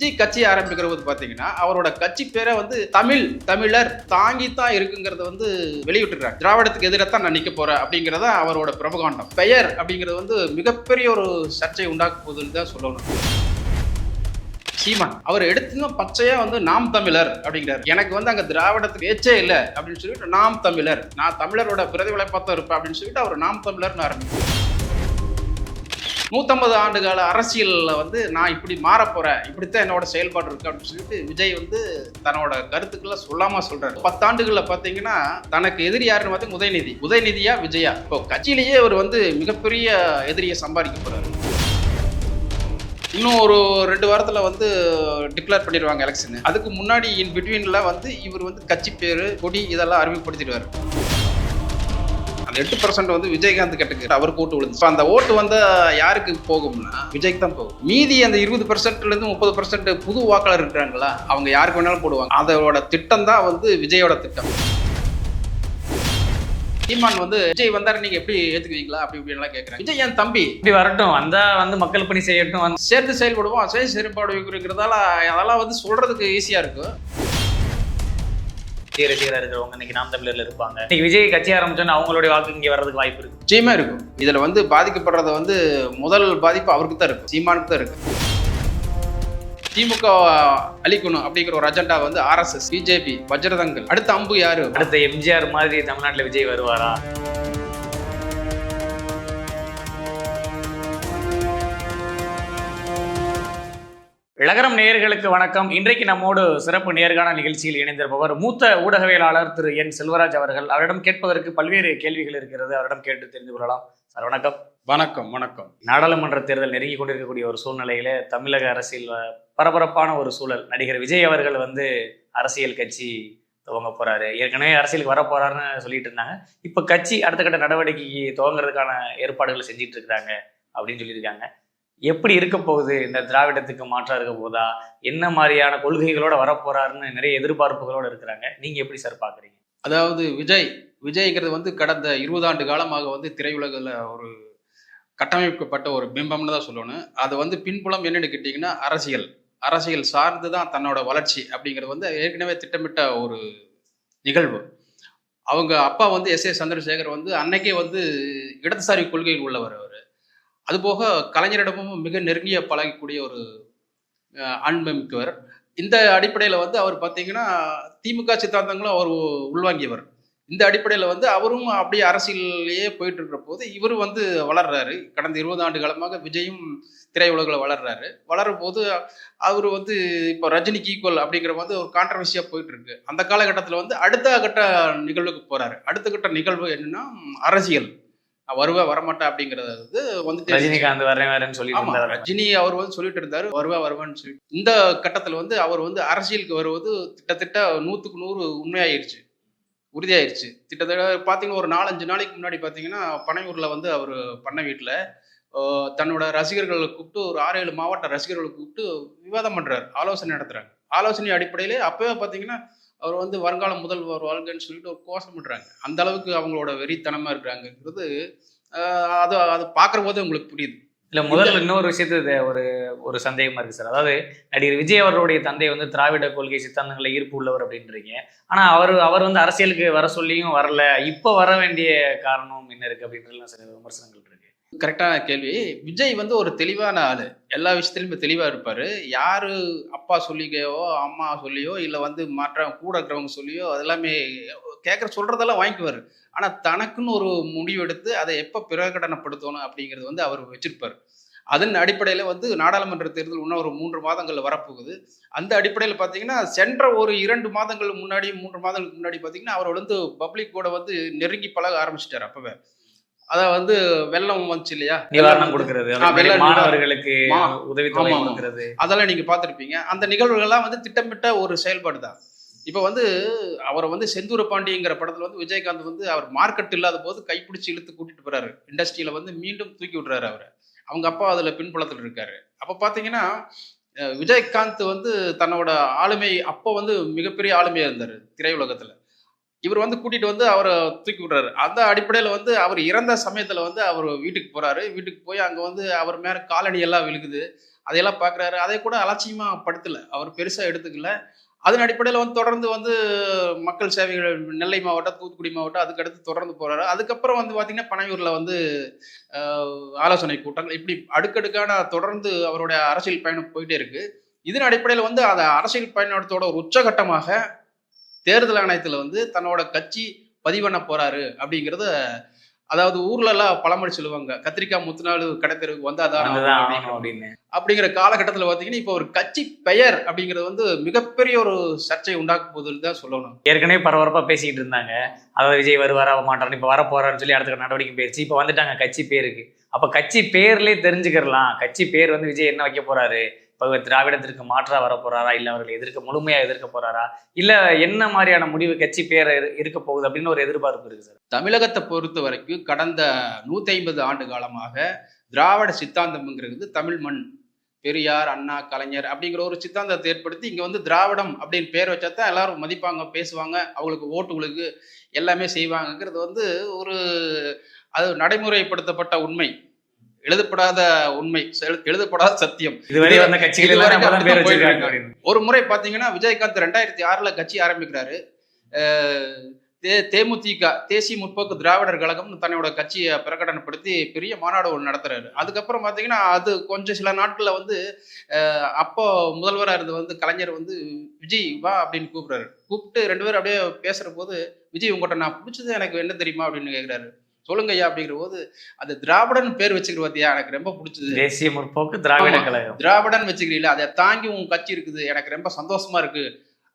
விஜய் கட்சி ஆரம்பிக்கிற போது பார்த்தீங்கன்னா அவரோட கட்சி பேரை வந்து தமிழ் தமிழர் தாங்கி தான் இருக்குங்கிறத வந்து வெளியிட்டுறாங்க திராவிடத்துக்கு எதிராக தான் நான் நிற்க போறேன் அப்படிங்கிறத அவரோட பிரபகாண்டம். பெயர் அப்படிங்கிறது வந்து மிகப்பெரிய ஒரு சர்ச்சை உண்டாக்க போகுதுன்னு தான் சொல்லணும். சீமான் அவர் எடுத்துங்க பச்சையா வந்து நாம் தமிழர் அப்படிங்கிறார். எனக்கு வந்து அங்க திராவிடத்துக்கு ஏச்சே இல்லை அப்படின்னு சொல்லிட்டு நாம் தமிழர் நான் தமிழரோட பிரதிபலிப்பா தான் இருப்பேன் அப்படின்னு சொல்லிட்டு அவர் நாம் தமிழர்னு ஆரம்பிக்கிறார். நூற்றம்பது ஆண்டு கால அரசியலில் வந்து நான் இப்படி மாற இப்படித்தான் என்னோட செயல்பாடு இருக்கு அப்படின்னு சொல்லிட்டு விஜய் வந்து தன்னோட கருத்துக்களை சொல்லாம சொல்றாரு. பத்தாண்டுகளில் பார்த்தீங்கன்னா தனக்கு எதிரி யாருன்னு பார்த்து உதயநிதி. உதயநிதியா விஜயா. இப்போ கட்சியிலேயே அவர் வந்து மிகப்பெரிய எதிரியை சம்பாதிக்க போறாரு. இன்னும் ஒரு ரெண்டு வாரத்தில் வந்து டிக்ளேர் பண்ணிடுவாங்க எலெக்ஷன் அதுக்கு முன்னாடி இன் பிட்வீனில் வந்து இவர் வந்து கட்சி பேர் கொடி இதெல்லாம் அறிமுகப்படுத்திடுவார். எட்டு பர்சன்ட் வந்து விஜயகாந்த் கட்டுக்கு அவர் கூட்டு விழுந்து. அந்த ஓட்டு வந்து யாருக்கு போகும்னா விஜய்க்கு தான் போகும். மீதி அந்த இருபது பர்சன்ட்ல இருந்து முப்பது பர்சன்ட் புது வாக்காளர் இருக்கிறாங்களா அவங்க யாருக்கு வேணாலும் போடுவாங்க. அதோட திட்டம் தான் வந்து விஜயோட திட்டம். சீமான் வந்து விஜய் வந்தாரு நீங்க எப்படி ஏத்துக்குவீங்களா? அப்படி இப்படின்லாம் கேட்குறாங்க விஜய் என் தம்பி? இப்படி வரட்டும் வந்தா வந்து மக்கள் பணி செய்யட்டும் சேர்ந்து செயல்படுவோம் சேர்ந்து செயல்பாடு இருக்கிறதால அதெல்லாம் வந்து சொல்றதுக்கு ஈஸியா இருக்கும். விஜய் ரசிகரா இருக்கிறவங்க இன்னைக்கு நாம் தமிழர்ல இருப்பாங்க. இன்னைக்கு விஜய் கட்சி ஆரம்பிச்சோன்னு அவங்களுடைய வாக்கு இங்க வர்றதுக்கு வாய்ப்பு இருக்கு. நிச்சயமா இருக்கும். இதுல வந்து பாதிக்கப்படுறது வந்து முதல் பாதிப்பு அவருக்கு தான் இருக்கு சீமானுக்கு தான் இருக்கு திமுக அழிக்கணும் அப்படிங்கிற ஒரு அஜெண்டா வந்து ஆர்எஸ்எஸ் பிஜேபி வஜ்ரதங்கள். அடுத்த அம்பு யாரு? அடுத்த எம்ஜிஆர் மாதிரி தமிழ்நாட்டுல விஜய் வருவாரா? இளகரம் நேயர்களுக்கு வணக்கம். இன்றைக்கு நம்மோடு சிறப்பு நேர்காணல் நிகழ்ச்சியில் இணைந்திருப்பவர் மூத்த ஊடகவியலாளர் திரு என் செல்வராஜ் அவர்கள். அவரிடம் கேட்பதற்கு பல்வேறு கேள்விகள் இருக்கிறது. அவரிடம் கேட்டு தெரிந்து கொள்ளலாம். சார் வணக்கம். வணக்கம் வணக்கம். நாடாளுமன்ற தேர்தல் நெருங்கி கொண்டிருக்கக்கூடிய ஒரு சூழ்நிலையில தமிழக அரசியல் பரபரப்பான ஒரு சூழல். நடிகர் விஜய் அவர்கள் வந்து அரசியல் கட்சி துவங்க போறாரு. ஏற்கனவே அரசியலுக்கு வர போறாருன்னு சொல்லிட்டு இருந்தாங்க. இப்ப கட்சி அடுத்த கட்ட நடவடிக்கைக்கு துவங்குறதுக்கான ஏற்பாடுகளை செஞ்சிட்டு இருக்கிறாங்க அப்படின்னு சொல்லியிருக்காங்க. எப்படி இருக்க போகுது? இந்த திராவிடத்துக்கு மாற்றா இருக்க போதா? என்ன மாதிரியான கொள்கைகளோட வரப்போறாருன்னு நிறைய எதிர்பார்ப்புகளோட இருக்கிறாங்க. நீங்க எப்படி சார் பாக்குறீங்க? அதாவது விஜய் விஜய்ங்கிறது வந்து கடந்த இருபது ஆண்டு காலமாக வந்து திரையுலகில் ஒரு கட்டமைக்கப்பட்ட ஒரு பிம்பம்னு தான் சொல்லணும். அது வந்து பின்புலம் என்னென்னு கேட்டிங்கன்னா அரசியல். அரசியல் சார்ந்து தான் தன்னோட வளர்ச்சி அப்படிங்கிறது வந்து ஏற்கனவே திட்டமிட்ட ஒரு நிகழ்வு. அவங்க அப்பா வந்து எஸ் ஏ சந்திரசேகர் வந்து அன்னைக்கே வந்து இடதுசாரி கொள்கையில் உள்ளவர் அவர். அதுபோக கலைஞரிடமும் மிக நெருங்கிய பழகக்கூடிய ஒரு அஹ், இந்த அடிப்படையில் வந்து அவர் பார்த்தீங்கன்னா திமுக சித்தாந்தங்களும் அவர் உள்வாங்கியவர். இந்த அடிப்படையில் வந்து அவரும் அப்படியே அரசியலையே போயிட்டு இருக்கிற போது இவரும் வந்து வளர்றாரு. கடந்த இருபது ஆண்டு காலமாக விஜயும் திரையுலகில் வளர்றாரு. வளரும் போது அவர் வந்து இப்போ ரஜினிக்கு ஈக்குவல் அப்படிங்கிற வந்து ஒரு கான்ட்ரவர்சியாக போயிட்டு இருக்கு அந்த காலகட்டத்தில் வந்து அடுத்த கட்ட நிகழ்வுக்கு போறாரு. அடுத்த கட்ட நிகழ்வு என்னன்னா அரசியல். நான் வருவேன் வரமாட்டேன் அப்படிங்கிறது வந்து வந்துட்டு ரஜினிகாந்த் வரேன் வரேன்னு ரஜினி அவர் வந்து சொல்லிட்டு இருந்தாரு வருவா வருவான்னு சொல்லி இந்த கட்டத்துல வந்து அவர் வந்து அரசியலுக்கு வருவது கிட்டத்தட்ட நூத்துக்கு நூறு உண்மையாயிருச்சு. உறுதியாயிருச்சு. கிட்டத்தட்ட பாத்தீங்கன்னா ஒரு நாலஞ்சு நாளைக்கு முன்னாடி பாத்தீங்கன்னா பனையூர்ல வந்து அவர் பண்ண வீட்டுல தன்னோட ரசிகர்களை கூப்பிட்டு ஒரு ஆறு ஏழு மாவட்ட ரசிகர்களை கூப்பிட்டு விவாதம் பண்றாரு ஆலோசனை நடத்துறாங்க ஆலோசனை அடிப்படையிலே அப்பவே பாத்தீங்கன்னா அவர் வந்து வருங்கால முதல்வர் வாழ்க்கைன்னு சொல்லிட்டு ஒரு கோஷம் பண்ணுறாங்க அந்த அளவுக்கு அவங்களோட வெறித்தனமா இருக்கிறாங்கிறது அது அது பார்க்குற போதே உங்களுக்கு புரியுது. இல்ல முதல்ல இன்னொரு விஷயத்து இது ஒரு ஒரு சந்தேகமா இருக்கு சார். அதாவது நடிகர் விஜய் அவர்களுடைய தந்தை வந்து திராவிட கொள்கை சித்தாந்தங்களில் ஈர்ப்பு உள்ளவர் அப்படின்றீங்க. ஆனா அவர் அவர் வந்து அரசியலுக்கு வர சொல்லியும் வரல. இப்ப வர வேண்டிய காரணம் என்ன இருக்கு அப்படின்றதுலாம் சில விமர்சனங்கள் இருக்கு. கரெக்டான கேள்வி. விஜய் வந்து ஒரு தெளிவான ஆளு. எல்லா விஷயத்திலுமே தெளிவா இருப்பாரு. யாரு அப்பா சொல்லிக்கையோ அம்மா சொல்லியோ இல்ல வந்து மற்ற கூட இருக்கிறவங்க சொல்லியோ அதெல்லாமே கேட்குற சொல்றதெல்லாம் வாங்கிக்குவாரு. ஆனா தனக்குன்னு ஒரு முடிவு எடுத்து அதை எப்ப பிரகடனப்படுத்தணும் அப்படிங்கிறது வந்து அவர் வச்சிருப்பாரு. அதன் அடிப்படையில் வந்து நாடாளுமன்ற தேர்தல் இன்னும் ஒரு மூன்று மாதங்கள்ல வரப்போகுது. அந்த அடிப்படையில் பார்த்தீங்கன்னா சென்ற ஒரு இரண்டு மாதங்கள் முன்னாடி மூன்று மாதங்களுக்கு முன்னாடி பார்த்தீங்கன்னா அவர் வந்து பப்ளிக் கூட வந்து நெருங்கி பழக ஆரம்பிச்சிட்டார் அப்பவே. அத வந்து வெள்ளம் வந்துச்சு இல்லையா? நிவாரணம் கொடுக்கறது. மாணவர்களுக்கு ஆமா. கொடுக்கறது. அதெல்லாம் நீங்க பார்த்துருப்பீங்க. அந்த நிகழ்வுகள்லாம் வந்து திட்டமிட்ட ஒரு செயல்பாடு தான். இப்போ வந்து அவரை வந்து செந்தூர பாண்டிங்கிற படத்துல வந்து விஜயகாந்த் வந்து அவர் மார்க்கெட் இல்லாத போது கைப்பிடிச்சு இழுத்து கூட்டிட்டு போறாரு. இண்டஸ்ட்ரியில வந்து மீண்டும் தூக்கி விடுறாரு அவரை. அவங்க அப்பா அதுல பின்புலத்தில் இருக்காரு. அப்ப பாத்தீங்கன்னா அஹ், விஜயகாந்த் வந்து தன்னோட ஆளுமை அப்போ வந்து மிகப்பெரிய ஆளுமையா இருந்தாரு திரையுலகத்துல. இவர் வந்து கூட்டிட்டு வந்து அவரை தூக்கி விடுறாரு. அந்த அடிப்படையில் வந்து அவர் இறந்த சமயத்தில் வந்து அவர் வீட்டுக்கு போறாரு. வீட்டுக்கு போய் அங்கே வந்து அவர் மேல காலணி எல்லாம் விழுகுது. அதையெல்லாம் பார்க்குறாரு அதை கூட அலட்சியமா படுத்தல. அவர் பெருசாக எடுத்துக்கல. அதன் அடிப்படையில் வந்து தொடர்ந்து வந்து மக்கள் சேவைகள் நெல்லை மாவட்டம் தூத்துக்குடி மாவட்டம் அதுக்கடுத்து தொடர்ந்து போறாரு. அதுக்கப்புறம் வந்து பார்த்தீங்கன்னா பனையூர்ல வந்து ஆலோசனை கூட்டங்கள் இப்படி அடுக்கடுக்கான தொடர்ந்து அவருடைய அரசியல் பயணம் போயிட்டே இருக்கு. இதன் அடிப்படையில் வந்து அதை அரசியல் பயணத்தோட ஒரு உச்சகட்டமாக தேர்தல் ஆணையத்தில் வந்து தன்னோட கட்சி பதிவண்ண போறாரு அப்படிங்கிறத அதாவது ஊர்ல எல்லாம் பழமொழி சொல்லுவாங்க. கத்திரிக்காய் முத்துநாள் கடைத்தெருவுக்கு அப்படிங்கிற ஆகணும் அப்படின்னு. அப்படிங்கிற காலகட்டத்தில் பார்த்தீங்கன்னா இப்போ ஒரு கட்சி பெயர் அப்படிங்கிறது வந்து மிகப்பெரிய ஒரு சர்ச்சை உண்டாக்கும் போதுன்னு தான் சொல்லணும். ஏற்கனவே பரபரப்பா பேசிக்கிட்டு இருந்தாங்க. அதாவது விஜய் வருவாரா மாட்டாரு இப்ப வர போறாருன்னு சொல்லி அடுத்த நடவடிக்கை போயிருச்சு. இப்ப வந்துட்டாங்க கட்சி பேருக்கு. அப்ப கட்சி பேர்லயே தெரிஞ்சுக்கிறலாம். கட்சி பேர் வந்து விஜய் என்ன வைக்க போறாரு? இப்போ திராவிடத்திற்கு மாற்றாக வர போறாரா இல்லை அவர்களை எதிர்க்க முழுமையாக எதிர்க்க போறாரா? இல்லை என்ன மாதிரியான முடிவு கட்சி பேர் இருக்க போகுது அப்படின்னு ஒரு எதிர்பார்ப்பு இருக்கு சார். தமிழகத்தை பொறுத்த வரைக்கும் கடந்த நூற்றி ஐம்பது ஆண்டு காலமாக திராவிட சித்தாந்தம்ங்கிறது தமிழ் மண் பெரியார் அண்ணா கலைஞர் அப்படிங்கிற ஒரு சித்தாந்தத்தை ஏற்படுத்தி இங்கே வந்து திராவிடம் அப்படின்னு பேர் வச்சா தான் எல்லாரும் மதிப்பாங்க பேசுவாங்க அவங்களுக்கு ஓட்டுகளுக்கு எல்லாமே செய்வாங்கங்கிறது வந்து ஒரு அது நடைமுறைப்படுத்தப்பட்ட உண்மை. எழுதப்படாத உண்மை எழுதப்படாத சத்தியம். இதுவரை இது- வந்த கட்சிகள் ஒரு முறை பாத்தீங்கன்னா விஜயகாந்த் ரெண்டாயிரத்தி ஆறுல கட்சி ஆரம்பிக்கிறாரு. தே தேமுதிக தேசிய முற்போக்கு திராவிடர் கழகம்னு தன்னோட கட்சியை பிரகடனப்படுத்தி பெரிய மாநாடு ஒன்று நடத்துறாரு. அதுக்கப்புறம் பாத்தீங்கன்னா அது கொஞ்சம் சில நாட்கள்ல வந்து அப்போ முதல்வரா இருந்த வந்து கலைஞர் வந்து விஜய் வா அப்படின்னு கூப்பிடுறாரு. கூப்பிட்டு ரெண்டு பேரும் அப்படியே பேசுற போது விஜய் உங்கள்கிட்ட நான் பிடிச்சது எனக்கு என்ன தெரியுமா? அப்படின்னு கேக்குறாரு. சொல்லுங்க ஐயா அப்படிங்கிற போது அது திராவிடன் பேர் வச்சுக்கிற பார்த்தியா எனக்கு ரொம்ப பிடிச்சது. தேசிய முற்போக்கு திராவிட. கழகம். திராவிடன் வச்சுக்கிறீங்களா அதை தாங்கி உன் கட்சி இருக்குது எனக்கு ரொம்ப சந்தோஷமா இருக்கு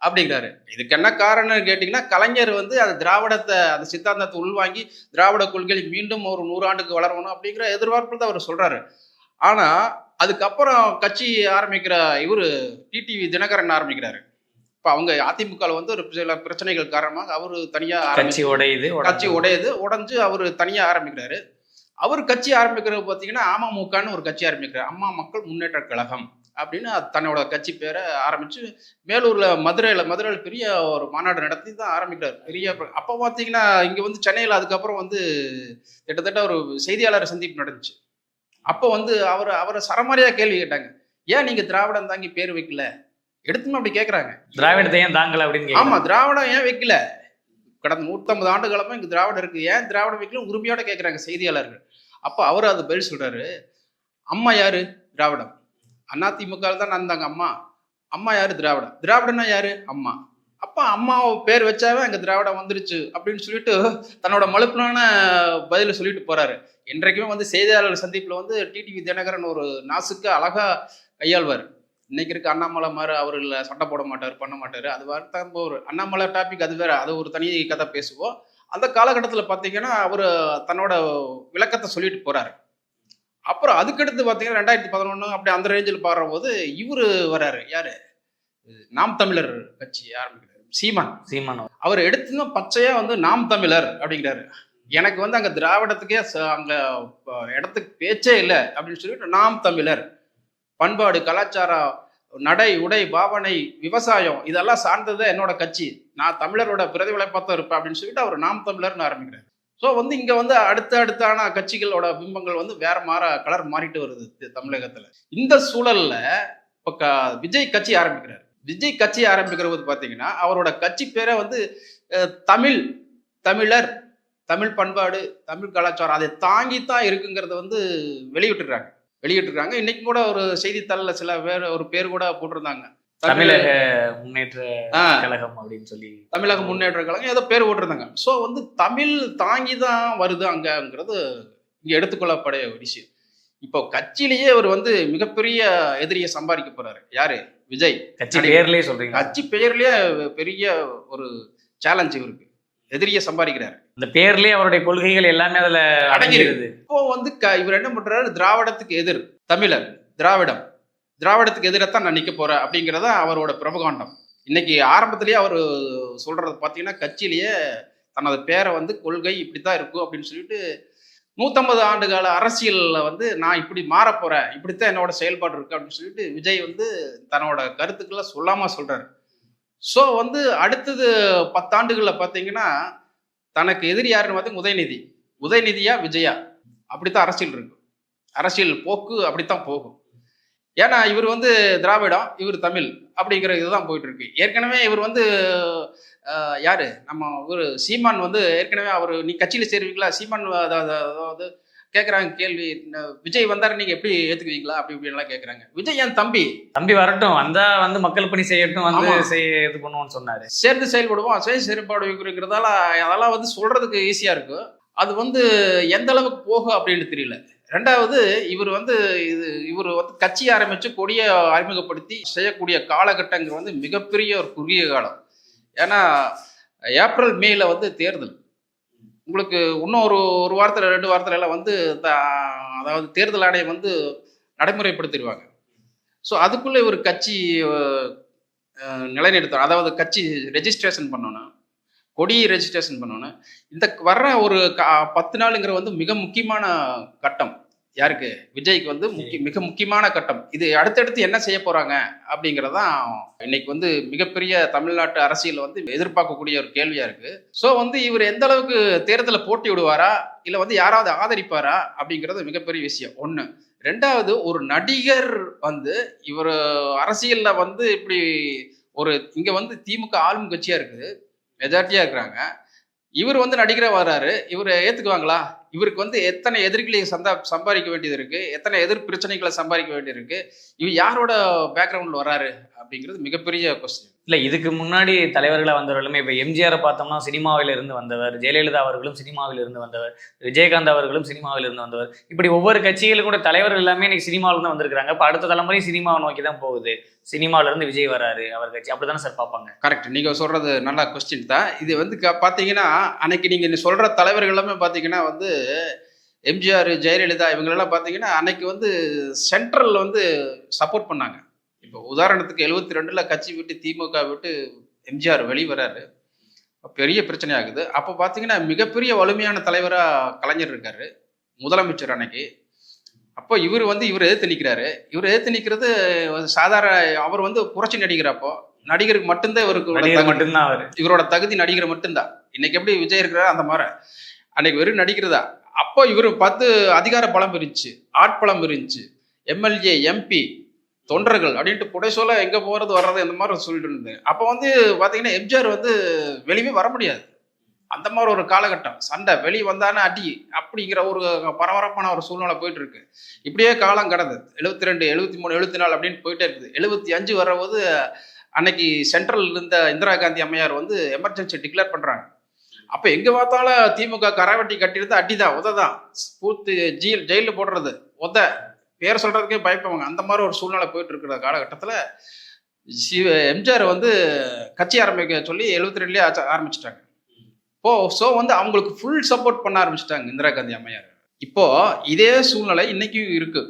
அப்படிங்கிறாரு. இதுக்கு என்ன காரணம்னு கேட்டிங்கன்னா கலைஞர் வந்து அந்த திராவிடத்தை அந்த சித்தாந்தத்தை உள்வாங்கி திராவிட கொள்கை மீண்டும் ஒரு நூறாண்டுக்கு வளரணும் அப்படிங்கிற எதிர்பார்ப்பில் தான் அவர் சொல்றாரு. ஆனா அதுக்கப்புறம் கட்சி ஆரம்பிக்கிற இவரு டிடிவி தினகரன் ஆரம்பிக்கிறாரு. இப்ப அவங்க அதிமுகவில் வந்து ஒரு சில பிரச்சனைகள் காரணமாக அவரு தனியா கட்சி உடையுது கட்சி உடையுது உடைஞ்சு அவர் தனியா ஆரம்பிக்கிறாரு. அவர் கட்சி ஆரம்பிக்கிறது பார்த்தீங்கன்னா அமமுகன்னு ஒரு கட்சி ஆரம்பிக்கிறார். அம்மா மக்கள் முன்னேற்ற கழகம் அப்படின்னு தன்னோட கட்சி பேரை ஆரம்பிச்சு மேலூர்ல மதுரையில மதுரையில பெரிய ஒரு மாநாடு நடத்தி தான் ஆரம்பிக்கிறார். பெரிய அப்போ பார்த்தீங்கன்னா இங்க வந்து சென்னையில் அதுக்கப்புறம் வந்து கிட்டத்தட்ட ஒரு செய்தியாளர் சந்திப்பு நடந்துச்சு. அப்போ வந்து அவர் அவரை சரமாரியா கேள்வி கேட்டாங்க. ஏன் நீங்க திராவிடம் தாங்கி பேர் வைக்கல? எடுத்துமே அப்படி கேட்குறாங்க திராவிடத்தை ஏன் தாங்கல அப்படின்னு ஆமா கேக்குறாங்க. திராவிடம் ஏன் வைக்கல? கடந்த நூற்றம்பது ஆண்டு காலமா இங்க திராவிடம் இருக்கு. ஏன் திராவிடம் வைக்கல உரிமையோட கேட்கறாங்க செய்தியாளர்கள். அப்ப அவர் அது பதில் சொல்றாரு. அம்மா யாரு? திராவிடம். அதிமுக தான் நடந்தாங்க அம்மா. அம்மா யாரு? திராவிடம். திராவிடம்னா யாரு? அம்மா. அப்ப அம்மா பேர் வச்சாவே அங்க திராவிடம் வந்துருச்சு அப்படின்னு சொல்லிட்டு தன்னோட மலுப்பிலான பதில சொல்லிட்டு போறாரு. இன்றைக்குமே வந்து செய்தியாளர் சந்திப்புல வந்து டிடிவி தினகரன் ஒரு நாசுக்கு அழகா கையாள்வார். இன்னைக்கு இருக்க அண்ணாமலை மாதிரி அவர் இல்ல சண்டை போட மாட்டார் பண்ண மாட்டாரு. அது வார்த்தை ஒரு அண்ணாமலை டாபிக் அது வேற. அது ஒரு தனி கதை பேசுவோம். அந்த காலகட்டத்தில் பார்த்தீங்கன்னா அவர் தன்னோட விளக்கத்தை சொல்லிட்டு போறாரு. அப்புறம் அதுக்கடுத்து பார்த்தீங்கன்னா ரெண்டாயிரத்தி பதினொன்று அப்படி அந்த ரேஞ்சில் பாடும்போது இவரு வராரு யாரு? நாம் தமிழர் கட்சி ஆரம்பிக்கிறாரு. சீமான். சீமான் அவர். எடுத்துன்னு பச்சையா வந்து நாம் தமிழர் அப்படிங்கிறாரு. எனக்கு வந்து அங்க திராவிடத்துக்கே ச- அங்க இடத்துக்கு பேச்சே இல்லை அப்படின்னு சொல்லிட்டு நாம் தமிழர் பண்பாடு கலாச்சாரம் நடை உடை பாவனை விவசாயம் இதெல்லாம் சார்ந்தது என்னோட கட்சி. நான் தமிழரோட பிரதிபலிப்பாத்தான் இருப்பேன் அப்படின்னு சொல்லிட்டு அவர் நாம் தமிழர்னு ஆரம்பிக்கிறார். ஸோ வந்து இங்கே வந்து அடுத்த அடுத்தான கட்சிகளோட பிம்பங்கள் வந்து வேற மாற கலர் மாறிட்டு வருது தமிழகத்தில். இந்த சூழலில் இப்போ க- விஜய் கட்சி ஆரம்பிக்கிறார். விஜய் கட்சி ஆரம்பிக்கிற போது அவரோட கட்சி பேரை வந்து தமிழ் தமிழர் தமிழ் பண்பாடு தமிழ் கலாச்சாரம் அதை தாங்கி தான் இருக்குங்கிறத வந்து வெளியிட்டுறாங்க. வெளியிட்டிருக்காங்க. இன்னைக்கு கூட ஒரு செய்தித்தாளில் சில பேர் ஒரு பேர் கூட போட்டிருந்தாங்க. தமிழக முன்னேற்ற கழகம் அப்படின்னு சொல்லி. தமிழக முன்னேற்ற கழகம் ஏதோ பேர் போட்டிருந்தாங்க. ஸோ வந்து தமிழ் தாங்கி தான் வருது அங்கங்கிறது இங்க எடுத்துக்கொள்ளப்படைய ஒரு விஷயம். இப்போ கட்சியிலேயே அவர் வந்து மிகப்பெரிய எதிரியை சம்பாதிக்க போறாரு. யாரு? விஜய். கட்சி பேர்லயே சொல்றீங்க கட்சி பெயர்லயே பெரிய ஒரு சேலஞ்ச் இவருக்கு. எதிரியை சம்பாதிக்கிறாரு. இந்த பேர்லயே அவருடைய கொள்கைகள் எல்லாமே அதுல அடங்கிருது இப்போ வந்து இவர் என்ன பண்றாரு? திராவிடத்துக்கு எதிர் தமிழர் திராவிடம். திராவிடத்துக்கு எதிரத்தான் நான் நிக்க போறேன் அப்படிங்கிறத அவரோட பிரபகாண்டம். இன்னைக்கு ஆரம்பத்திலேயே அவர் சொல்றது பார்த்தீங்கன்னா கட்சியிலேயே தனது பேரை வந்து கொள்கை இப்படித்தான் இருக்கும் அப்படின்னு சொல்லிட்டு நூத்தம்பது ஆண்டு கால அரசியல்ல வந்து நான் இப்படி மாற போறேன் இப்படித்தான் என்னோட செயல்பாடு இருக்கு அப்படின்னு சொல்லிட்டு விஜய் வந்து தன்னோட கருத்துக்களை சொல்லாம சொல்றாரு. ஸோ வந்து அடுத்தது பத்தாண்டுகள்ல பார்த்தீங்கன்னா தனக்கு எதிரி யாருன்னு பார்த்தீங்க உதயநிதி. உதயநிதியா விஜயா? அப்படித்தான் அரசியல் இருக்கும். அரசியல் போக்கு அப்படித்தான் போகும். ஏன்னா இவர் வந்து திராவிடம் இவர் தமிழ் அப்படிங்கிற இதுதான் போயிட்டு இருக்கு ஏற்கனவே இவர் வந்து யாரு? நம்ம ஒரு சீமான் வந்து ஏற்கனவே அவர் நீ கட்சியில் சேருவீங்களா? சீமான் அதாவது கேட்குறாங்க கேள்வி விஜய் வந்தாரு நீங்க எப்படி ஏத்துக்குவீங்களா? அப்படி இப்படின்லாம் கேட்குறாங்க விஜய் என் தம்பி? தம்பி வரட்டும் வந்தா வந்து மக்கள் பணி செய்யட்டும் வந்து. செய்ய இது பண்ணுவோம்னு சொன்னாரு. சேர்ந்து செயல்படுவோம் சேர்ந்து செயல்படுங்கிறதால அதெல்லாம் வந்து சொல்றதுக்கு ஈஸியா இருக்கும் அது வந்து எந்த அளவுக்கு போகும் அப்படின்னு தெரியல. ரெண்டாவது இவர் வந்து இது இவர் வந்து கட்சி ஆரம்பிச்சு கொடிய அறிமுகப்படுத்தி செய்யக்கூடிய காலகட்டங்கள் வந்து மிகப்பெரிய ஒரு குறுகிய காலம். ஏன்னா ஏப்ரல் மேல வந்து தேர்தல். உங்களுக்கு இன்னும் ஒரு ஒரு வாரத்தில் ரெண்டு வாரத்துல எல்லாம் வந்து த- அதாவது தேர்தல் ஆணையம் வந்து நடைமுறைப்படுத்திடுவாங்க. ஸோ அதுக்குள்ளே ஒரு கட்சி அஹ், நிலைநிறுத்தணும். அதாவது கட்சி ரெஜிஸ்ட்ரேஷன் பண்ணணும். கொடி ரெஜிஸ்ட்ரேஷன் பண்ணணும். இந்த வர்ற ஒரு பத்து நாளுங்கிற வந்து மிக முக்கியமான கட்டம். யாருக்கு? விஜய்க்கு வந்து முக்கிய மிக முக்கியமான கட்டம். இது அடுத்தடுத்து என்ன செய்ய போறாங்க அப்படிங்கறதான் இன்னைக்கு வந்து மிகப்பெரிய தமிழ்நாட்டு அரசியல் வந்து எதிர்பார்க்கக்கூடிய ஒரு கேள்வியா இருக்கு. ஸோ வந்து இவர் எந்த அளவுக்கு தேர்தலில் போட்டி விடுவாரா? இல்லை வந்து யாராவது ஆதரிப்பாரா? அப்படிங்கிறது மிகப்பெரிய விஷயம். ஒன்று ரெண்டாவது ஒரு நடிகர் வந்து இவர் அரசியல்ல வந்து இப்படி ஒரு இங்க வந்து திமுக ஆளும் கட்சியா இருக்குது. மெஜாரிட்டியா இருக்கிறாங்க. இவர் வந்து நடிகரா வர்றாரு இவர் ஏத்துக்குவாங்களா? இவருக்கு வந்து எத்தனை எதிர்களை சந்தா சம்பாதிக்க வேண்டியது இருக்கு? எத்தனை எதிர் பிரச்சனைகளை சம்பாதிக்க வேண்டியது இருக்கு? இவர் யாரோட பேக்ரவுண்ட்ல வர்றாரு அப்படிங்கிறது மிகப்பெரிய கொஸ்டின் இல்ல இதுக்கு முன்னாடி தலைவர்களா வந்தவர்களுமே இப்ப எம்ஜிஆரை பார்த்தோம்னா சினிமாவில இருந்து வந்தவர் ஜெயலலிதா அவர்களும் சினிமாவில் இருந்து வந்தவர் விஜயகாந்த் அவர்களும் சினிமாவில் இருந்து வந்தவர். இப்படி ஒவ்வொரு கட்சிகளும் கூட தலைவர்கள் எல்லாமே இன்னைக்கு சினிமாவில இருந்து வந்திருக்காங்க இப்ப அடுத்த தலைமுறை சினிமாவை நோக்கி தான் போகுது. சினிமாவில இருந்து விஜய் வராரு அவர் கட்சி. அப்படிதானே சார் பார்ப்பாங்க? கரெக்ட் நீங்க சொல்றது நல்ல கொஸ்டின் தான். இது வந்து க- பாத்தீங்கன்னா அன்னைக்கு நீங்க சொல்ற தலைவர்கள் எல்லாமே பாத்தீங்கன்னா வந்து எம்ஜிஆர் ஜெயலலிதா இவங்களெல்லாம் பார்த்தீங்கன்னா அன்னைக்கு வந்து சென்ட்ரல் வந்து சப்போர்ட் பண்ணாங்க. இப்போ உதாரணத்துக்கு எழுபத்தி ரெண்டுல கட்சி விட்டு திமுக விட்டு எம்ஜிஆர் வெளியே வராரு. பெரிய பிரச்சனை ஆகுது. அப்போ பார்த்தீங்கன்னா மிகப்பெரிய வலிமையான தலைவராக கலைஞர் இருக்காரு முதலமைச்சர் அன்னைக்கு. அப்போ இவர் வந்து இவர் எதிர்த்து நிற்கிறாரு இவர் எதிர்த்து நிற்கிறது சாதாரண அவர் வந்து புரட்சி நடிகர் அப்போ. நடிகருக்கு மட்டும்தான் இவருக்கு. மட்டும்தான் அவர். இவரோட தகுதி நடிகர் மட்டும்தான். இன்னைக்கு எப்படி விஜய் இருக்கிறாரோ அந்த மாதிரி. அன்னைக்கு வெறும் நடிக்கிறதா? அப்போ இவர் பத்து அதிகார பலம் இருந்துச்சு ஆட்பலம் இருந்துச்சு எம்எல்ஏ எம்பி தொண்டர்கள் அப்படின்ட்டு புடைசோல எங்க போறது வர்றது இந்த மாதிரி சொல்லிட்டு இருந்தது அப்போ வந்து பாத்தீங்கன்னா எம்ஜிஆர் வந்து வெளியே வர முடியாது. அந்த மாதிரி ஒரு காலகட்டம். சண்டை வெளியே வந்தானே அடி அப்படிங்கிற ஒரு பரபரப்பான ஒரு சூழ்நிலை போயிட்டு இருக்கு இப்படியே காலம் கடந்து எழுபத்தி ரெண்டு எழுபத்தி மூணு எழுபத்தி நாலு அப்படின்னு போயிட்டே இருக்குது. எழுபத்தி அஞ்சு வரும்போது அன்னைக்கு சென்ட்ரல் இருந்த இந்திரா காந்தி அம்மையார் வந்து எமர்ஜென்சி டிக்ளேர் பண்றாங்க. அப்ப எங்க பார்த்தாலும் திமுக கராவட்டி கட்டியிருந்தா அடிதான் உததான். பூத்து ஜெயில் ஜெயிலில் போடுறது உத. பேர் சொல்றதுக்கே பயப்படுவாங்க. அந்த மாதிரி ஒரு சூழ்நிலை போயிட்டு இருக்கிற காலகட்டத்தில் சிவ எம்ஜிஆர் வந்து கட்சி ஆரம்பிக்க சொல்லி எழுபத்தி ரெண்டுலேயே ஆரம்பிச்சிட்டாங்க. இப்போ ஸோ வந்து அவங்களுக்கு ஃபுல் சப்போர்ட் பண்ண ஆரம்பிச்சிட்டாங்க இந்திரா காந்தி அம்மையார். இப்போ இதே சூழ்நிலை இன்னைக்கும் இருக்கு.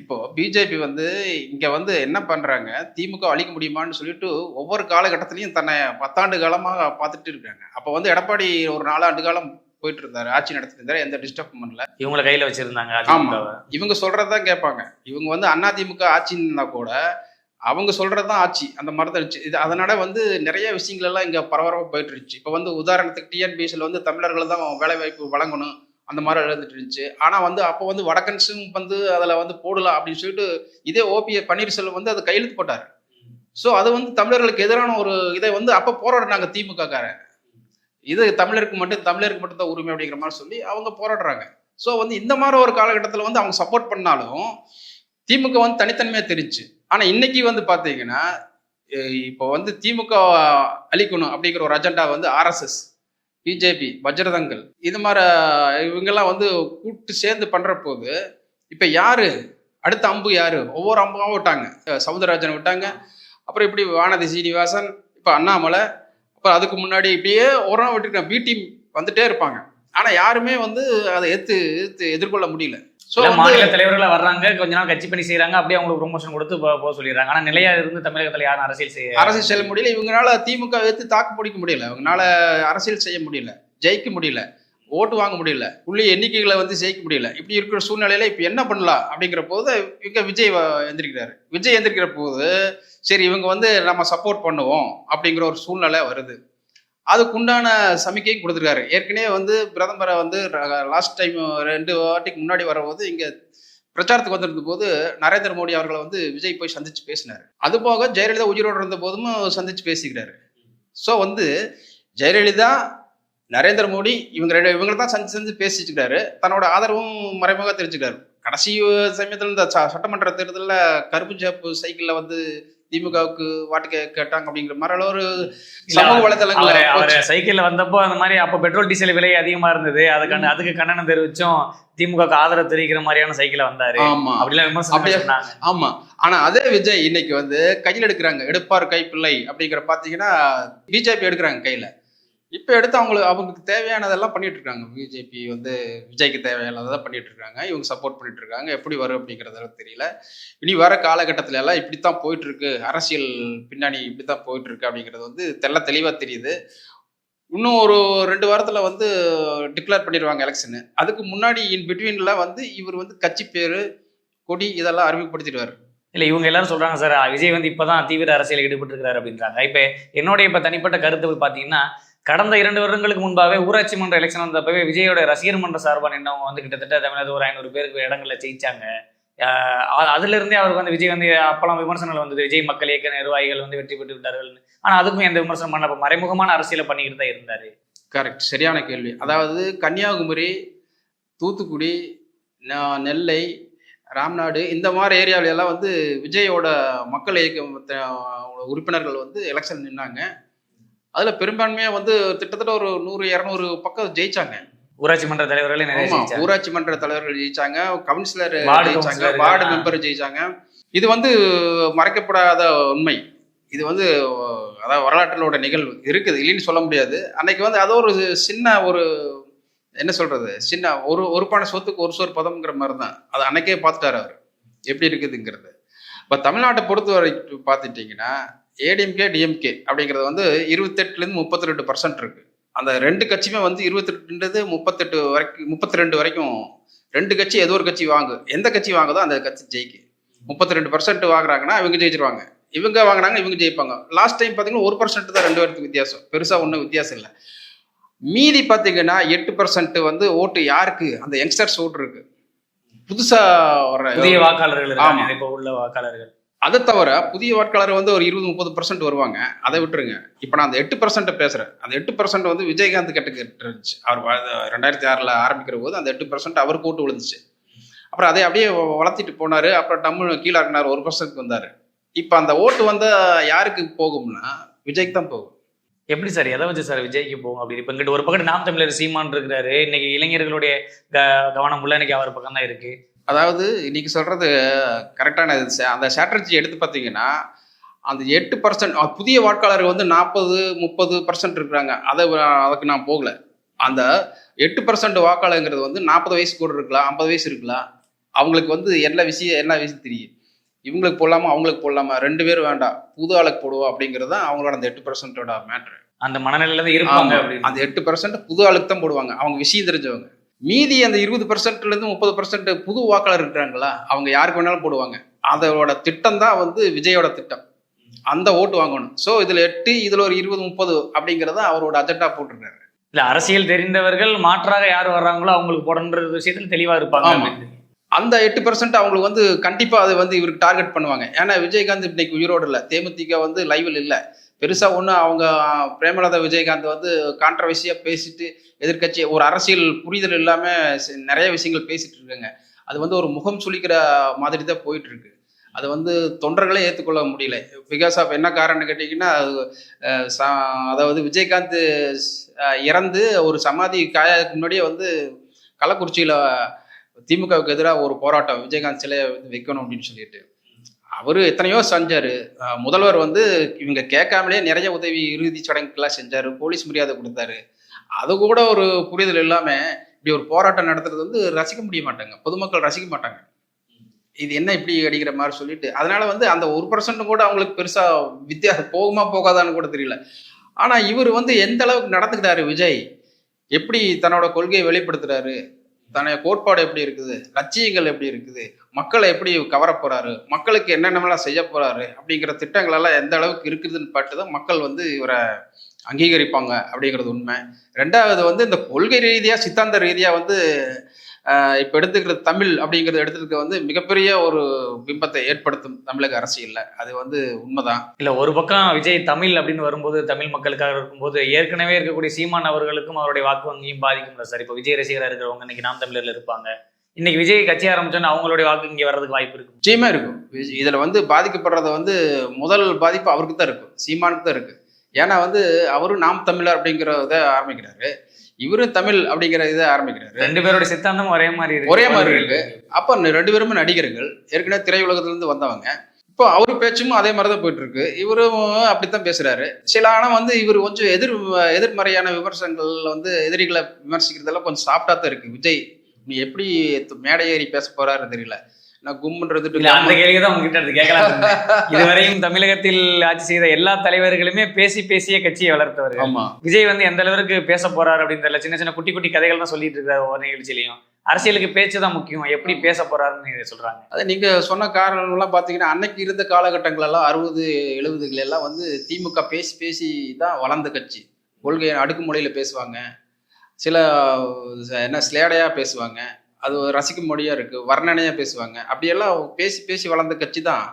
இப்போ பிஜேபி வந்து இங்க வந்து என்ன பண்றாங்க? திமுக அழிக்க முடியுமான்னு சொல்லிட்டு ஒவ்வொரு காலகட்டத்திலையும் தன்னை பத்தாண்டு காலமாக பார்த்துட்டு இருக்காங்க. அப்போ வந்து எடப்பாடி ஒரு நாலாண்டு காலம் போயிட்டு இருந்தாரு ஆட்சி நடத்திட்டு இருந்தாரு எந்த டிஸ்டர்ப் பண்ணல இவங்கள கையில வச்சிருந்தாங்க ஆமா. இவங்க சொல்றதுதான் கேட்பாங்க. இவங்க வந்து அண்ணா திமுக ஆட்சின்னு இருந்தா கூட அவங்க சொல்றதுதான் ஆட்சி. அந்த மாதிரி தான் இருந்துச்சு. இது அதனால வந்து நிறைய விஷயங்கள் எல்லாம் இங்க பரபரப்பா போயிட்டு இருந்துச்சு. இப்போ வந்து உதாரணத்துக்கு டிஎன்பிஎஸ்சில் வந்து தமிழர்கள் தான் வேலை வாய்ப்பு வழங்கணும் அந்த மாதிரி எழுந்துட்டு இருந்துச்சு. ஆனா வந்து அப்போ வந்து வடக்கன்ஸும் வந்து அதுல வந்து போடலாம் அப்படின்னு சொல்லிட்டு இதே ஓபிஏ பன்னீர்செல்வம் வந்து அது கையெழுத்து போட்டாரு. ஸோ அது வந்து தமிழர்களுக்கு எதிரான ஒரு இதை வந்து அப்போ போராடினாங்க திமுக காரன் இது தமிழருக்கு மட்டும் தமிழருக்கு மட்டும் தான் உரிமை அப்படிங்கிற மாதிரி சொல்லி அவங்க போராடுறாங்க. ஸோ வந்து இந்த மாதிரி ஒரு காலகட்டத்தில் வந்து அவங்க சப்போர்ட் பண்ணாலும் திமுக வந்து தனித்தன்மையாக தெரிஞ்சு. ஆனால் இன்னைக்கு வந்து பார்த்தீங்கன்னா இப்போ வந்து திமுக அழிக்கணும் அப்படிங்கிற ஒரு அஜெண்டா வந்து ஆர்எஸ்எஸ் பிஜேபி வஜ்ரதங்கள் இது மாதிரி இவங்கெல்லாம் வந்து கூட்டு சேர்ந்து பண்ணுற போது இப்போ யாரு? அடுத்த அம்பு யாரு? ஒவ்வொரு அம்பாவும் விட்டாங்க. சவுந்தரராஜன் விட்டாங்க. அப்புறம் இப்படி வானதி சீனிவாசன் இப்போ அண்ணாமலை அப்புறம் அதுக்கு முன்னாடி இப்படியே ஒரு நாள் விட்டுருக்காங்க பி டீம் வந்துட்டே இருப்பாங்க. ஆனா யாருமே வந்து அதை எதிர்த்து எதிர்கொள்ள முடியல. மாநில தலைவர்களா வர்றாங்க கொஞ்ச நாள் கட்சி பணி செய்யறாங்க அப்படியே அவங்களுக்கு ப்ரொமோஷன் கொடுத்து போ- போக சொல்லிடுறாங்க. ஆனா நிலையா இருந்து தமிழகத்துல யாரும் அரசியல் செய்ய அரசியல் செய்ய முடியல. இவங்களால திமுக எடுத்து தாக்கு பிடிக்க முடியல. இவங்களால அரசியல் செய்ய முடியல. ஜெயிக்க முடியல. ஓட்டு வாங்க முடியல. புள்ளி எண்ணிக்கைகளை வந்து ஜெயிக்க முடியல. இப்படி இருக்கிற சூழ்நிலையில இப்போ என்ன பண்ணலாம்? அப்படிங்கிற போது இங்க விஜய் எந்திரிக்கிறாரு. விஜய் எந்திரிக்கிற போது சரி இவங்க வந்து நம்ம சப்போர்ட் பண்ணுவோம் அப்படிங்கிற ஒரு சூழ்நிலை வருது. அதுக்குண்டான சமிக்கையும் கொடுத்துருக்காரு. ஏற்கனவே வந்து பிரதமரை வந்து லாஸ்ட் டைம் ரெண்டு வாட்டிக்கு முன்னாடி வரும்போது இங்கே பிரச்சாரத்துக்கு வந்திருந்த போது நரேந்திர மோடி அவர்களை வந்து விஜய் போய் சந்திச்சு பேசினார். அது போக ஜெயலலிதா உயிரோடு இருந்த போதும் சந்திச்சு பேசிக்கிறாரு. ஸோ வந்து ஜெயலலிதா நரேந்திர மோடி இவங்க ரெண்டு இவங்களை தான் சந்திச்சு சந்திச்சு பேசிச்சுக்கிறாரு தன்னோட ஆதரவும் மறைமுக தெரிஞ்சுக்கிறாரு. கடைசி சமயத்தில் இந்த சட்டமன்ற தேர்தலில் கருப்பு ஜாப்பு சைக்கிளில் வந்து திமுகவுக்கு வாட்டு கேட்டாங்க அப்படிங்கிற மாதிரி ஒரு சமூக வலைதளங்கள்ல அவரு. சைக்கிள்ல வந்தப்போ அந்த மாதிரி அப்ப பெட்ரோல் டீசல் விலை அதிகமா இருந்தது. அதுக்கு அதுக்கு கண்டனம் தெரிவிச்சும் திமுக ஆதரவு தெரிவிக்கிற மாதிரியான சைக்கிள வந்தாரு. ஆமா. அப்படிலாம் விமர்சனம் ஆமா. ஆனா அதே விஜய் இன்னைக்கு வந்து கையில் எடுக்கிறாங்க. எடுப்பார் கைப்பிள்ளை அப்படிங்கிற பாத்தீங்கன்னா பிஜேபி எடுக்கிறாங்க கையில. இப்ப எடுத்து அவங்களுக்கு அவங்களுக்கு தேவையானதெல்லாம் பண்ணிட்டு இருக்காங்க பிஜேபி வந்து விஜய்க்கு தேவையானதான் பண்ணிட்டு இருக்காங்க இவங்க சப்போர்ட் பண்ணிட்டு இருக்காங்க எப்படி வரும் அப்படிங்கறதெல்லாம் தெரியல. இனி வர காலகட்டத்துல எல்லாம் இப்படித்தான் போயிட்டு இருக்கு அரசியல் பின்னாடி இப்படித்தான் போயிட்டு இருக்கு அப்படிங்கிறது வந்து தெள்ள தெளிவா தெரியுது. இன்னும் ஒரு ரெண்டு வாரத்துல வந்து டிக்ளேர் பண்ணிடுவாங்க எலெக்ஷனு அதுக்கு முன்னாடி இன் பிட்வீன்ல வந்து இவர் வந்து கட்சி பேரு கொடி இதெல்லாம் அறிமுகப்படுத்திடுவார். இல்லை இவங்க எல்லாரும் சொல்கிறாங்க சார் விஜய் வந்து இப்பதான் தீவிர அரசியல் ஈடுபட்டு இருக்கிறார் அப்படின்றாங்க. இப்போ என்னுடைய இப்போ தனிப்பட்ட கருத்து பார்த்தீங்கன்னா கடந்த இரண்டு வருடங்களுக்கு முன்பாகவே ஊராட்சி மன்ற எலெக்ஷன் வந்தப்பவே விஜயோட ரசிகர் மன்ற சார்பா நின்றவங்க வந்து கிட்டத்தட்ட தமிழ்நாடு ஒரு ஐநூறு பேருக்கு இடங்களில் ஜெயிச்சாங்க. அதுலேருந்தே அவருக்கு வந்து விஜய் வந்து அப்பெல்லாம் விமர்சனங்கள் வந்தது. விஜய் மக்கள் இயக்க நிர்வாகிகள் வந்து வெற்றி பெற்று விட்டார்கள். ஆனால் அதுக்கும் எந்த விமர்சனம் பண்ணப்போ மறைமுகமான அரசியலை பண்ணிக்கிட்டு தான் இருந்தார். கரெக்ட் சரியான கேள்வி. அதாவது கன்னியாகுமரி தூத்துக்குடி நெல்லை ராம்நாடு இந்த மாதிரி ஏரியாவில எல்லாம் வந்து விஜயோட மக்கள் இயக்க உறுப்பினர்கள் வந்து எலெக்ஷன் நின்னாங்க. அதுல பெரும்பான்மையா வந்து கிட்டத்தட்ட ஒரு நூறு இரநூறு பக்கம் ஜெயிச்சாங்க. ஊராட்சி மன்ற தலைவர்களே நிறைய ஊராட்சி மன்ற தலைவர்கள் ஜெயிச்சாங்க கவுன்சிலர் ஜெயிச்சாங்க வார்டு. மெம்பர் ஜெயிச்சாங்க. இது வந்து மறைக்கப்படாத உண்மை. இது வந்து அதாவது வரலாற்றிலோட நிகழ்வு. இருக்குது இல்லைன்னு சொல்ல முடியாது. அன்னைக்கு வந்து அது ஒரு சின்ன ஒரு என்ன சொல்றது? சின்ன ஒரு ஒரு பானை சொத்துக்கு ஒரு சோறு பதம்ங்கிற மாதிரி தான் அது அன்னைக்கே பார்த்துட்டாரு அவர். எப்படி இருக்குதுங்கிறது. இப்போ தமிழ்நாட்டை பொறுத்த வரைக்கும் பார்த்துட்டிங்கன்னா ஏடிஎம்கே டிஎம்கே அப்படிங்கிறது வந்து இருபத்தெட்டுலேருந்து முப்பத்தி ரெண்டு பர்சன்ட் இருக்கு. அந்த ரெண்டு கட்சியுமே வந்து இருபத்தெட்டுன்றது முப்பத்தெட்டு வரைக்கும் முப்பத்தி ரெண்டு வரைக்கும் ரெண்டு கட்சி ஏதோ ஒரு கட்சி வாங்கு. எந்த கட்சி வாங்குதோ அந்த கட்சி ஜெயிக்கு. முப்பத்தி ரெண்டு பர்சன்ட் வாங்குறாங்கன்னா இவங்க ஜெயிச்சிருவாங்க. இவங்க வாங்குனாங்க இவங்க ஜெயிப்பாங்க. லாஸ்ட் டைம் பார்த்தீங்கன்னா ஒரு பர்சன்ட் தான் ரெண்டு பேருக்கு வித்தியாசம். பெருசாக ஒன்றும் வித்தியாசம் இல்லை. மீதி பார்த்தீங்கன்னா எட்டு பர்சன்ட் வந்து ஓட்டு யாருக்கு? அந்த யங்ஸ்டர்ஸ் ஓட்டு இருக்கு. புதுசா வர புதிய வாக்காளர்கள் இருக்காங்க. ஆமா. இப்ப உள்ள வாக்காளர்கள். அதை தவிர புதிய வாக்காளர் வந்து ஒரு இருபது முப்பது பர்சன்ட் வருவாங்க. அதை விட்டுருங்க. இப்போ நான் அந்த எட்டு பர்சன்ட்டை பேசுகிறேன் அந்த எட்டு பர்சன்ட் வந்து விஜயகாந்த் கிட்ட இருந்துச்சு அவர் ரெண்டாயிரத்தி ஆறில் ஆரம்பிக்கிற போது அந்த எட்டு பர்சன்ட் அவர் கூட்டு விழுந்துச்சு. அப்புறம் அதை அப்படியே வளர்த்திட்டு போனார். அப்புறம் டம்மு கீழே இறங்கினார். ஒரு பர்சன்ட் வந்தார். இப்போ அந்த ஓட்டு வந்து யாருக்கு போகும்னா விஜய்க்கு தான் போகும். எப்படி சார்? எதை வச்சு சார் விஜய்க்கு போகும் அப்படி இப்போ இங்கிட்ட ஒரு பக்கம் நாம் தமிழர் சீமான் இருக்கிறாரு. இன்னைக்கு இளைஞர்களுடைய க- கவனம் உள்ள இன்னைக்கு அவர் பக்கம் தான் இருக்குது அதாவது இன்னைக்கு சொல்றது கரெக்டான இது அந்த ஸ்ட்ராட்டஜி எடுத்து பார்த்தீங்கன்னா அந்த எட்டு பர்சன்ட் புதிய வாக்காளர் வந்து நாற்பது முப்பது பர்சன்ட் இருக்கிறாங்க. அதை அதுக்கு நான் போகல. அந்த எட்டு பர்சன்ட் வாக்காளருங்கிறது வந்து நாற்பது வயசு கூட இருக்கலாம் ஐம்பது வயசு இருக்கலாம் அவங்களுக்கு வந்து எல்லா விஷயம் எல்லா விஷயம் தெரியும்? இவங்களுக்கு போடலாமா அவங்களுக்கு போடலாமா? ரெண்டு பேரும் வேண்டாம். புது ஆளுக்கு போடுவோம் அப்படிங்கிறது தான் அவங்களோட அந்த எட்டு பர்சன்டோட மேட்ரு அந்த மனநிலையில தான் இருப்பாங்க அந்த எட்டு பர்சன்ட் புது ஆளுக்கு தான் போடுவாங்க. அவங்க விஷயம் தெரிஞ்சவங்க. மீதி அந்த இருபது பர்சன்ட்ல இருந்து முப்பது பர்சன்ட் புது வாக்காளர் இருக்கிறாங்களா? அவங்க யாருக்கு வேணாலும் போடுவாங்க. அதோட திட்டம் தான் வந்து விஜயோட திட்டம். அந்த ஓட்டு வாங்கணும். ஸோ இதுல எட்டு இதுல ஒரு இருபது முப்பது அப்படிங்கறத அவரோட அஜெண்டா போட்டிருக்காரு. இல்ல அரசியல் தெரிந்தவர்கள் மாற்றாக யார் வர்றாங்களோ அவங்களுக்கு போடன்ற விஷயத்துல தெளிவா இருப்பாங்க. அந்த எட்டு பர்சன்ட் அவங்களுக்கு வந்து கண்டிப்பா அது வந்து இவருக்கு டார்கெட் பண்ணுவாங்க. ஏன்னா விஜயகாந்த் இன்னைக்கு உயிரோடு இல்லை. தேமுதிக வந்து லைவில் இல்லை. பெருசாக ஒன்று அவங்க பிரேமலதா விஜயகாந்த் வந்து கான்ட்ரவர்சியாக பேசிட்டு எதிர்க்கட்சி ஒரு அரசியல் புரிதல் இல்லாமல் நிறைய விஷயங்கள் பேசிட்டு இருக்காங்க. அது வந்து ஒரு முகம் சுளிக்கிற மாதிரி தான் போயிட்டு இருக்கு அது வந்து தொண்டர்களே ஏற்றுக்கொள்ள முடியல. பிகாஸ் ஆஃப் என்ன காரணம்னு கேட்டிங்கன்னா அது, அதாவது விஜயகாந்த் இறந்து ஒரு சமாதி காயத்துக்கு முன்னாடியே வந்து கள்ளக்குறிச்சியில் திமுகவுக்கு எதிராக ஒரு போராட்டம் விஜயகாந்த் சிலையை வந்து வைக்கணும் அப்படின்னு சொல்லிட்டு. அவர் எத்தனையோ செஞ்சார். முதல்வர் வந்து இவங்க கேட்காமலே நிறைய உதவி இறுதி சடங்குக்கெல்லாம் செஞ்சார் போலீஸ் மரியாதை கொடுத்தாரு. அது கூட ஒரு புரிதல் இல்லாமல் இப்படி ஒரு போராட்டம் நடத்துறது வந்து ரசிக்க முடிய மாட்டாங்க. பொதுமக்கள் ரசிக்க மாட்டாங்க. இது என்ன இப்படி அடிக்கிற மாதிரி சொல்லிட்டு. அதனால வந்து அந்த ஒரு பர்சன்ட் கூட அவங்களுக்கு பெருசா வித்தியாசம் போகுமா போகாதான்னு கூட தெரியல. ஆனா இவர் வந்து எந்த அளவுக்கு நடந்துக்கிட்டாரு விஜய்? எப்படி தன்னோட கொள்கையை வெளிப்படுத்துறாரு? தன்னுடைய கோட்பாடு எப்படி இருக்குது? லட்சியங்கள் எப்படி இருக்குது? மக்களை எப்படி கவர போறாரு? மக்களுக்கு என்னென்னலாம் செய்ய போறாரு? அப்படிங்கிற திட்டங்களெல்லாம் எந்த அளவுக்கு இருக்குதுன்னு பார்த்து தான் மக்கள் வந்து இவரை அங்கீகரிப்பாங்க அப்படிங்கிறது உண்மை. ரெண்டாவது வந்து இந்த கொள்கை ரீதியாக சித்தாந்த ரீதியாக வந்து இப்ப எடுத்துக்கிற தமிழ் அப்படிங்கறது எடுத்துக்க வந்து மிகப்பெரிய ஒரு பிம்பத்தை ஏற்படுத்தும் தமிழக அரசியல்ல. அது வந்து உண்மைதான். இல்ல ஒரு பக்கம் விஜய் தமிழ் அப்படின்னு வரும்போது தமிழ் மக்களுக்காக இருக்கும்போது ஏற்கனவே இருக்கக்கூடிய சீமான் அவர்களுக்கும் அவருடைய வாக்கு வங்கியும் பாதிக்கும்ல சார். இப்போ விஜய் ரசிகரா இருக்கிறவங்க இன்னைக்கு நாம் தமிழர்ல இருப்பாங்க. இன்னைக்கு விஜய் கட்சி ஆரம்பிச்சோன்னா அவங்களுடைய வாக்கு இங்க வர்றதுக்கு வாய்ப்பு இருக்கு. நிச்சயமா இருக்கும். இது- இதுல வந்து பாதிக்கப்படுறது வந்து முதல் பாதிப்பு அவருக்கு தான் இருக்கும். சீமானுக்கு தான் இருக்கு. ஏன்னா வந்து அவரும் நாம் தமிழர் அப்படிங்கிறத ஆரம்பிக்கிறாரு. இவரும் தமிழ் அப்படிங்கிற இதை ஆரம்பிக்கிறாரு. ரெண்டு பேருடைய சித்தாந்தம் ஒரே மாதிரி இருக்கு. ஒரே மாதிரி இருக்கு. அப்போ ரெண்டு பேருமே நடிகர்கள். ஏற்கனவே திரையுலகத்துல இருந்து வந்தவங்க. இப்போ அவரு பேச்சும் அதே மாதிரி தான் போயிட்டு இருக்கு இவரும் அப்படித்தான் பேசுறாரு. சில ஆனா வந்து இவர் கொஞ்சம் எதிர் எதிர்மறையான விமர்சனங்கள் வந்து எதிரிகளை விமர்சிக்கிறதெல்லாம் கொஞ்சம் சாப்பிட்டா தான் இருக்கு. விஜய் நீ எப்படி மேடை ஏறி பேச போறாரு தெரியல. நான் கும்முன்றது இல்ல அந்த கேள்வி தான் உங்ககிட்ட கேட்கலாம். இதுவரையும் தமிழகத்தில் ஆட்சி செய்த எல்லா தலைவர்களுமே பேசி பேசியே கட்சியை வளர்த்தவர்கள். ஆமா. விஜய் வந்து எந்த அளவுக்கு பேச போறாரு அப்படின்னு தெரியல சின்ன சின்ன குட்டி குட்டி கதைகள் தான் சொல்லிட்டு இருக்காரு ஒவ்வொரு நிகழ்ச்சியிலையும். அரசியலுக்கு பேச்சு தான் முக்கியம். எப்படி பேச போறாருன்னு சொல்றாங்க. அது நீங்க சொன்ன காரணம்லாம் பாத்தீங்கன்னா அன்னைக்கு இருந்த காலகட்டங்கள் எல்லாம் அறுபது எழுபதுகள் எல்லாம் வந்து திமுக பேசி பேசி தான் வளர்ந்த கட்சி. கொள்கை அடுக்குமொழியில பேசுவாங்க. சில என்ன ஸ்லேடையா பேசுவாங்க. அது ரசிக்கும் மொழியா இருக்கு. வர்ணனையா பேசுவாங்க. அப்படியெல்லாம் பேசி பேசி வளர்ந்த கட்சி தான்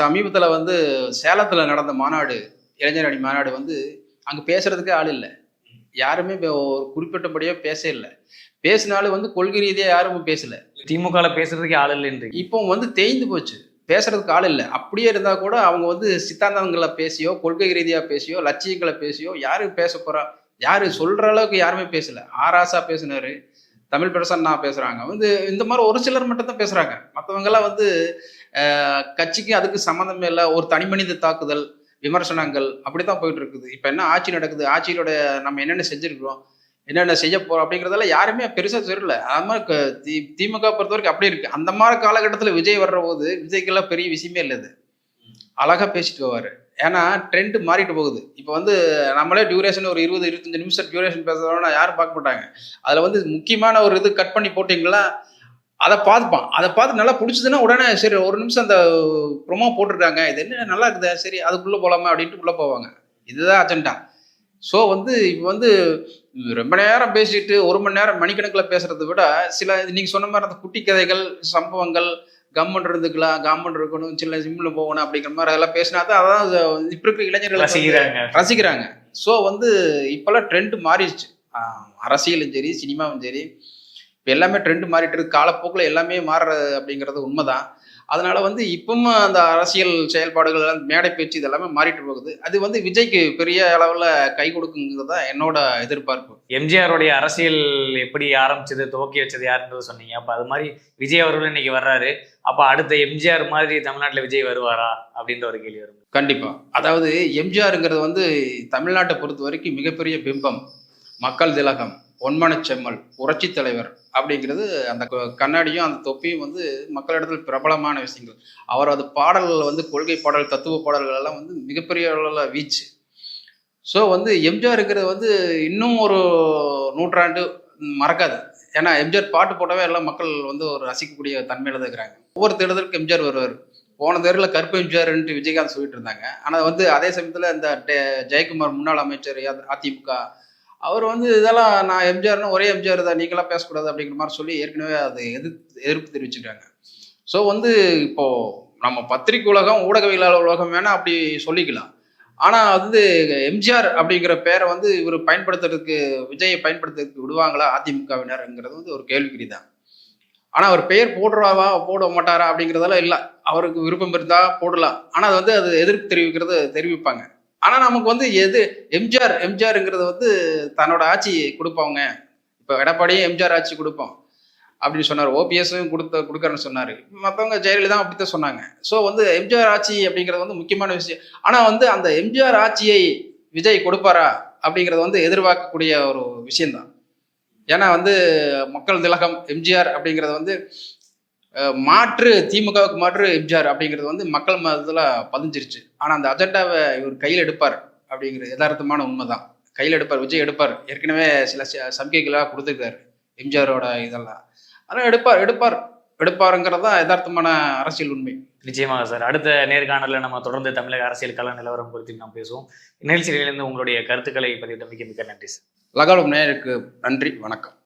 சமீபத்துல வந்து சேலத்துல நடந்த மாநாடு இளைஞர் அணி மாநாடு வந்து அங்க பேசுறதுக்கே ஆள் இல்லை. யாருமே ஒரு குறிப்பிட்டபடியா பேச இல்லை. பேசினாலும் வந்து கொள்கை ரீதியா யாரும் பேசல. திமுக பேசுறதுக்கு ஆள் இல்லைன்றீங்க இப்போ வந்து தேய்ந்து போச்சு. பேசுறதுக்கு ஆள் இல்லை. அப்படியே இருந்தா கூட அவங்க வந்து சித்தாந்தங்களை பேசியோ கொள்கை ரீதியா பேசியோ லட்சியங்களை பேசியோ யாரு பேச போறா? யாரு சொல்ற அளவுக்கு யாருமே பேசல. ஆராசா பேசினாரு. தமிழ் பிரசன்னா பேசுறாங்க. வந்து இந்த மாதிரி ஒரு சிலர் மட்டும் தான் பேசுறாங்க. மற்றவங்க எல்லாம் வந்து கட்சிக்கு அதுக்கு சம்மந்தமே இல்லை. ஒரு தனி மனித தாக்குதல் விமர்சனங்கள் அப்படித்தான் போயிட்டு இருக்குது இப்போ என்ன ஆட்சி நடக்குது? ஆட்சியோட நம்ம என்னென்ன செஞ்சிருக்கிறோம்? என்னென்ன செய்ய போறோம்? அப்படிங்கிறதெல்லாம் யாருமே பெருசா தெரியல. அது மாதிரி க- தி- திமுக பொறுத்த வரைக்கும் அப்படி இருக்கு. அந்த மாதிரி காலகட்டத்தில் விஜய் வர்ற போது விஜய்க்கெல்லாம் பெரிய விஷயமே இல்லை அது அழகா பேசிட்டு போவாரு ஏன்னா ட்ரெண்ட் மாறிட்டு போகுது. இப்போ வந்து நம்மளே டியூரேஷன் ஒரு இருபது இருபத்தஞ்சு நிமிஷம் டியூரேஷன் பேசுகிறோம்னா யாரும் பார்க்க மாட்டாங்க. அதில் வந்து முக்கியமான ஒரு இது கட் பண்ணி போட்டிங்களா அதை பார்த்துப்பான் அதை பார்த்து நல்லா பிடிச்சதுன்னா உடனே சரி ஒரு நிமிஷம் அந்த ப்ரொமோ போட்டிருக்காங்க. இது என்ன நல்லா இருக்குதா சரி அதுக்குள்ளே போகலாமா அப்படின்ட்டு உள்ளே போவாங்க. இதுதான் அஜெண்டா ஸோ வந்து இப்போ வந்து ரொம்ப நேரம் பேசிட்டு ஒரு மணி நேரம் மணிக்கணக்கில் பேசுறதை விட சில நீங்கள் சொன்ன மாதிரி அந்த குட்டி கதைகள் சம்பவங்கள் கம்மன் இருந்துக்கலாம் கம்மன் இருக்கணும் சின்ன சிம்மில் போகணும் அப்படிங்கிற மாதிரி அதெல்லாம் பேசினா தான் அதான் இப்போ இருக்கிற இளைஞர்கள் ரசிக்கிறாங்க. ரசிக்கிறாங்க. ஸோ வந்து இப்போல்லாம் ட்ரெண்ட் மாறிடுச்சு. அரசியலும் சரி சினிமாவும் சரி இப்போ எல்லாமே ட்ரெண்ட் மாறிட்டு இருக்கு. காலப்போக்கில் எல்லாமே மாறுறது அப்படிங்கிறது உண்மைதான். அதனால வந்து இப்பவும் அந்த அரசியல் செயல்பாடுகள் எல்லாம் மேடை பேச்சு இதெல்லாமே மாறிட்டு போகுது. அது வந்து விஜய்க்கு பெரிய அளவில் கை கொடுக்குங்கிறது தான் என்னோட எதிர்பார்ப்பு. எம்ஜிஆருடைய அரசியல் எப்படி ஆரம்பிச்சது துவக்கி வச்சது யாருன்றது சொன்னீங்க. அப்ப அது மாதிரி விஜய் அவர்கள் இன்னைக்கு வர்றாரு. அப்ப அடுத்த எம்ஜிஆர் மாதிரி தமிழ்நாட்டுல விஜய் வருவாரா அப்படின்ற ஒரு கேள்வி வரும். கண்டிப்பா. அதாவது எம்ஜிஆருங்கிறது வந்து தமிழ்நாட்டை பொறுத்த வரைக்கும் மிகப்பெரிய பிம்பம். மக்கள் திலகம். பொன்மனச்செம்மல் புரட்சி தலைவர் அப்படிங்கிறது அந்த க- கண்ணாடியும் அந்த தொப்பியும் வந்து மக்களிடத்தில் பிரபலமான விஷயங்கள். அவர் அது பாடல்கள் வந்து கொள்கை பாடல் தத்துவ பாடல்கள் எல்லாம் வந்து மிகப்பெரிய அளவில் வீச்சு. ஸோ வந்து எம்ஜிஆர் இருக்கிறது வந்து இன்னும் ஒரு நூற்றாண்டு மறக்காது. ஏன்னா எம்ஜிஆர் பாட்டு போட்டவே எல்லாம் மக்கள் வந்து ஒரு ரசிக்கக்கூடிய தன்மையில் தான் இருக்கிறாங்க. ஒவ்வொரு தேர்தலுக்கும் எம்ஜிஆர் வருவார். போன தேர்தலில் கருப்பு எம்ஜிஆர்ன்ட்டு விஜயகாந்த் சொல்லிட்டு இருந்தாங்க. ஆனால் வந்து அதே சமயத்தில் இந்த டெ- ஜெயக்குமார் முன்னாள் அமைச்சர் அதிமுக அவர் வந்து இதெல்லாம் நான் எம்ஜிஆர்னு ஒரே எம்ஜிஆர் தான் நீங்களாம் பேசக்கூடாது அப்படிங்கிற மாதிரி சொல்லி ஏற்கனவே அது எதிர்ப்பு எதிர்ப்பு தெரிவிச்சுட்டாங்க. ஸோ வந்து இப்போ நம்ம பத்திரிக்கை உலகம் ஊடகவியலாளர் உலகம் வேணா அப்படி சொல்லிக்கலாம். ஆனால் வந்து எம்ஜிஆர் அப்படிங்கிற பேரை வந்து இவர் பயன்படுத்துறதுக்கு விஜயை பயன்படுத்துறதுக்கு விடுவாங்களா அதிமுகவினருங்கிறது வந்து ஒரு கேள்விக்குறி தான் ஆனால் அவர் பெயர் போடுறாவா போட மாட்டாரா அப்படிங்கிறதெல்லாம் இல்லை. அவருக்கு விருப்பம் இருந்தால் போடலாம். ஆனால் அது வந்து அது எதிர்ப்பு தெரிவிக்கிறது தெரிவிப்பாங்க. ஆனால் நமக்கு வந்து எது எம்ஜிஆர் எம்ஜிஆருங்கிறது வந்து தன்னோட ஆட்சி கொடுப்பவங்க. இப்போ எடப்பாடியும் எம்ஜிஆர் ஆட்சி கொடுப்போம். அப்படின்னு சொன்னார். ஓபிஎஸும் கொடுத்த கொடுக்குறேன்னு சொன்னார். மற்றவங்க ஜெயலலிதா அப்படித்தான் சொன்னாங்க. ஸோ வந்து எம்ஜிஆர் ஆட்சி அப்படிங்கிறது வந்து முக்கியமான விஷயம். ஆனால் வந்து அந்த எம்ஜிஆர் ஆட்சியை விஜய் கொடுப்பாரா அப்படிங்கிறது வந்து எதிர்பார்க்கக்கூடிய ஒரு விஷயம்தான். ஏன்னா வந்து மக்கள் திலகம் எம்ஜிஆர் அப்படிங்கிறது வந்து மாற்று திமுகவுக்கு மாற்று எம்ஜிஆர் அப்படிங்கிறது வந்து மக்கள் மதத்தில் பதிஞ்சிருச்சு. ஆனால் அந்த அஜெண்டாவை இவர் கையில் எடுப்பார் அப்படிங்கிறது யதார்த்தமான உண்மைதான். கையில் எடுப்பார் விஜய் எடுப்பார். ஏற்கனவே சில சமிக்கைகளாக கொடுத்துருக்காரு எம்ஜிஆரோட இதெல்லாம். ஆனால் எடுப்பார் எடுப்பார். எடுப்பாருங்கிறது தான் யதார்த்தமான அரசியல் உண்மை. நிச்சயமாக சார். அடுத்த நேர்காணலில் நம்ம தொடர்ந்து தமிழக அரசியல் கள நிலவரம் குறித்து நாம் பேசுவோம். நிகழ்ச்சியிலிருந்து உங்களுடைய கருத்துக்களை பதிவிட்ட மிக்க மிக்க நன்றி சார். லகாலும் நேருக்கு நன்றி. வணக்கம்.